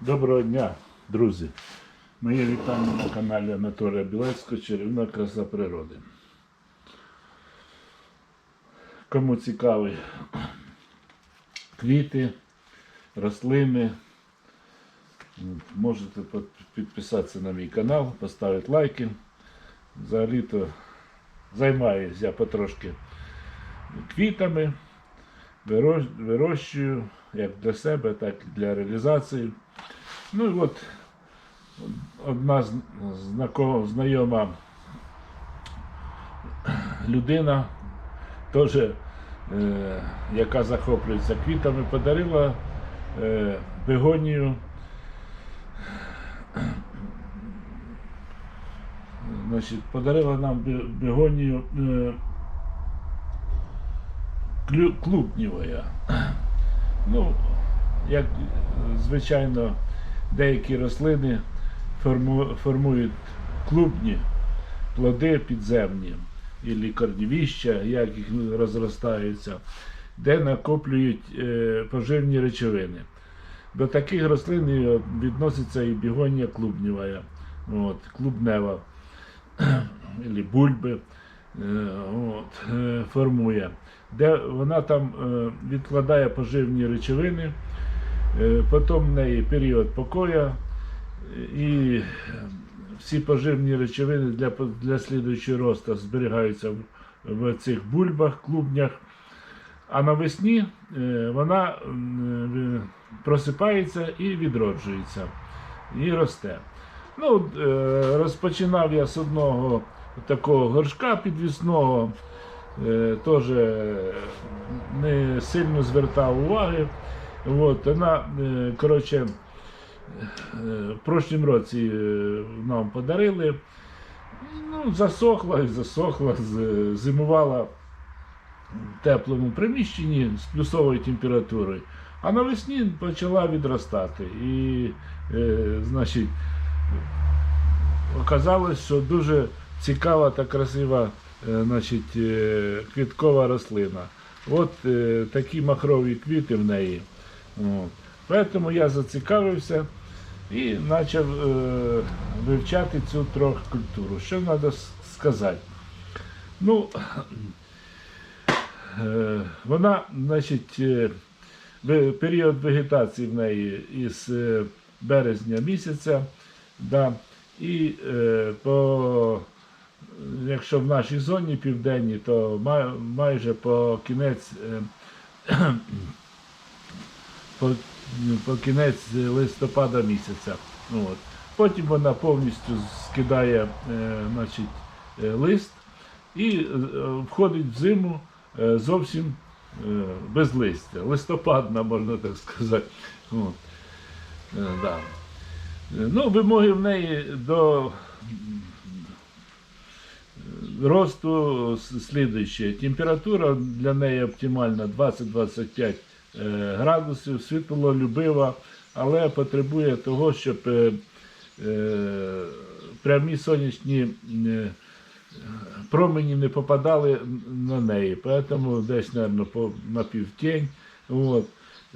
Доброго дня, друзі! Моє вітання на каналі Анатолія Білецького Чарівна краса природи. Кому цікаві квіти, рослини, можете підписатися на мій канал, поставити лайки. Взагалі-то займаюся я потрошки квітами, вирощую як для себе, так і для реалізації. Ну і от одна з- знако- знайома людина, теж, е, яка захоплюється квітами, подарила е, бегонію. Значить, подарила нам бегонію е, клубнівая. Ну, як звичайно, деякі рослини формують клубні плоди підземні, і корнівіща, як їх розростаються, де накоплюють е, поживні речовини. До таких рослин відноситься і бігонія клубнєва, от, клубнева, або бульби е, от, е, формує, де вона там відкладає поживні речовини, потім в неї період покоя, е, і всі поживні речовини для, для слідуючого росту зберігаються в, в цих бульбах, клубнях. А навесні е, вона е, просипається і відроджується, і росте. Ну, е, розпочинав я з одного такого горшка підвісного, е, теж е, не сильно звертав уваги. От, вона, е, коротше, е, в прошлім році е, нам подарили. Ну, засохла і засохла, зимувала в теплому приміщенні з плюсовою температурою. А навесні почала відростати. І, е, значить, оказалось, що дуже цікава та красива е, значить, е, квіткова рослина. От е, такі махрові квіти в неї. От. Тому я зацікавився і почав е, вивчати цю трохи культуру. Що треба сказати? Ну, е, вона, значить, е, період вегетації в неї із березня місяця, да, і по, якщо в нашій зоні південній, то май, майже по кінець по, по кінець листопада місяця. Ну, От. Потім вона повністю скидає е, значить, е, лист і е, входить в зиму е, зовсім без листя. Листопадна, можна так сказати. От. Е, да. Ну, вимоги в неї до росту слідуючі. Температура для неї оптимальна 20-25 е, градусів, світлолюбива, але потребує того, щоб е, е, прямі сонячні е, промені не попадали на неї. Тому десь, мабуть, на півтінь. От.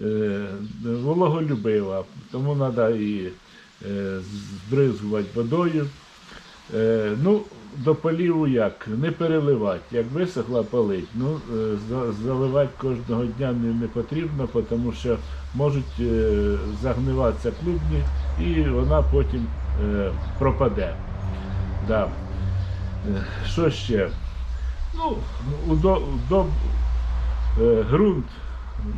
Е, Вологолюбива, тому треба і е, збризгувати водою. Е, ну, до поліву як? Не переливати. Як висохла, полить. Ну, е, заливати кожного дня не, не потрібно, тому що можуть е, загниватися клубні і вона потім е, пропаде. Да. Що ще? Ну, удо, удо, е, ґрунт.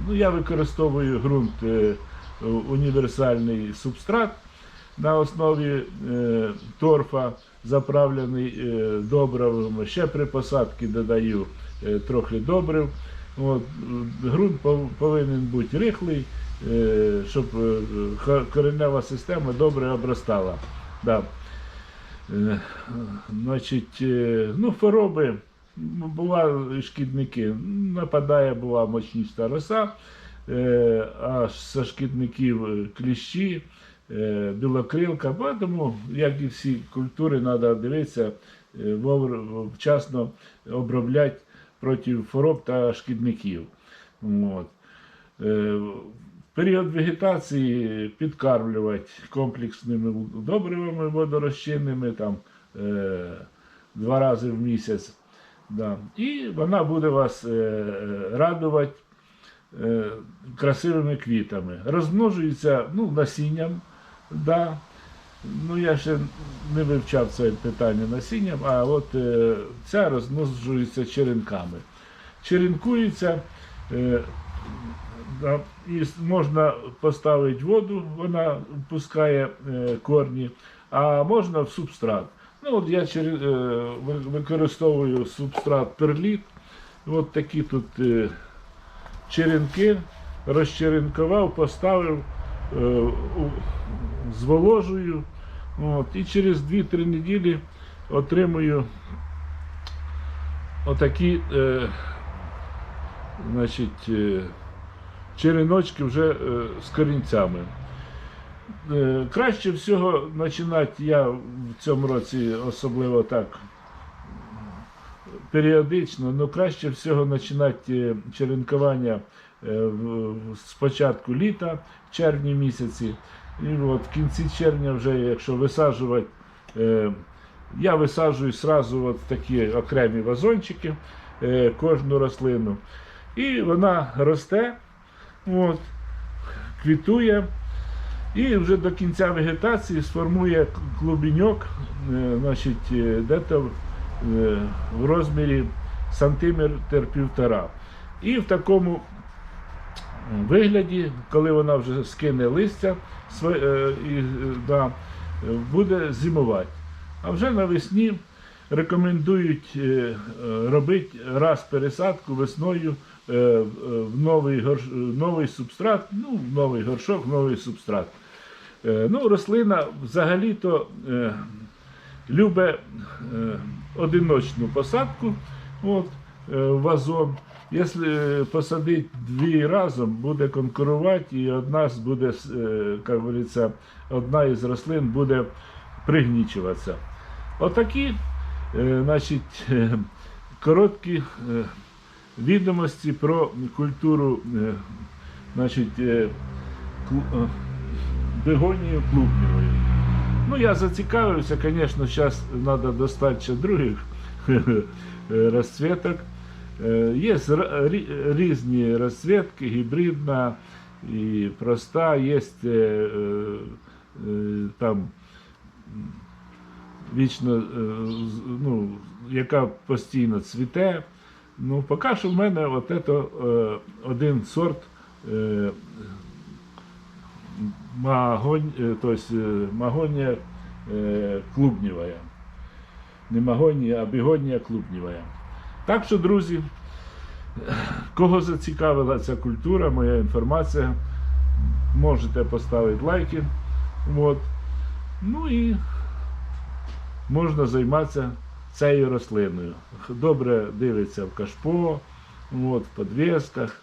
Ну, я використовую ґрунт універсальний субстрат на основі е, торфа, заправлений е, добривами. Ще при посадці додаю е, трохи добрив. От, пов- повинен бути рихлий, е, щоб е, коренева система добре обростала. Да. Е, Значить, е, ну, хвороби, м, шкідники. Нападає, була мочніста роса, е, а з шкідників е, кліщі, білокрилка. Тому, як і всі культури, треба дивитися, е, вчасно обробляти проти хвороб та шкідників. От. Е, період вегетації підкармлювати комплексними добривами водорозчинними там, е, два рази в місяць. Да. І вона буде вас е, е, радувати е, красивими квітами. Розмножується ну, насінням. Да. Ну, я ще не вивчав це питання насінням, а от е, ця розмножується черенками. Черенкується, е, да, і можна поставити воду, вона пускає е, корні, а можна в субстрат. Ну, от я чере- е, використовую субстрат перліт. От такі тут е, черенки, розчеренкував, поставив, е, у- зволожую. От, і через 2-3 неділі отримую отакі е, значить, е, череночки вже е, з корінцями. Е, краще всього починати я в цьому році особливо так періодично, але краще всього починати е, черенкування е, в- в- з початку літа, в червні місяці. І от в кінці червня, вже якщо висаджувати, е, я висаджую сразу от такі окремі вазончики, е, кожну рослину. І вона росте, от, квітує. І вже до кінця вегетації сформує клубіньок, е, значить, е, де-то е, в розмірі сантиметр півтора. І в такому вигляді, коли вона вже скине листя, е, е, е, буде зимувати. А вже навесні рекомендують робити раз пересадку весною в новий, горш... новий субстрат, ну, в новий горшок, в новий субстрат. Ну, рослина взагалі-то любить одиночну посадку от, вазон. Якщо посадити дві разом, буде конкурувати, і одна буде, е, як говориться, одна із рослин буде пригнічуватися. Отакі, е, значить, е, короткі відомості про культуру значить, бегонію клубневої. Ну, я зацікавився, звісно, зараз треба достати ще других розцветок. Е, Є зра- рі- різні розцветки, гібридна і проста, є е, е, там м, вічно, е, з- ну, яка постійно цвіте. Ну, поки що в мене от ето, е, один сорт е, магонь, э, то есть э, магония э, клубневая. Не магонія, а бігонія клубневая. Так що, друзі, кого зацікавила ця культура, моя інформація, можете поставити лайки. От. Ну і можна займатися цією рослиною. Добре дивиться в кашпо, от, в підвісках.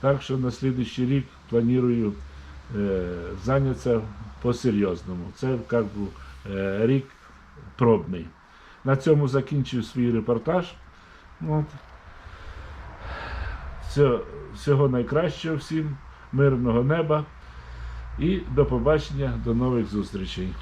Так що на слідуючий рік планую е, зайнятися по-серйозному. Це як е, рік пробний. На цьому закінчую свій репортаж. От. Все, всього найкращого всім, мирного неба і до побачення, до нових зустрічей.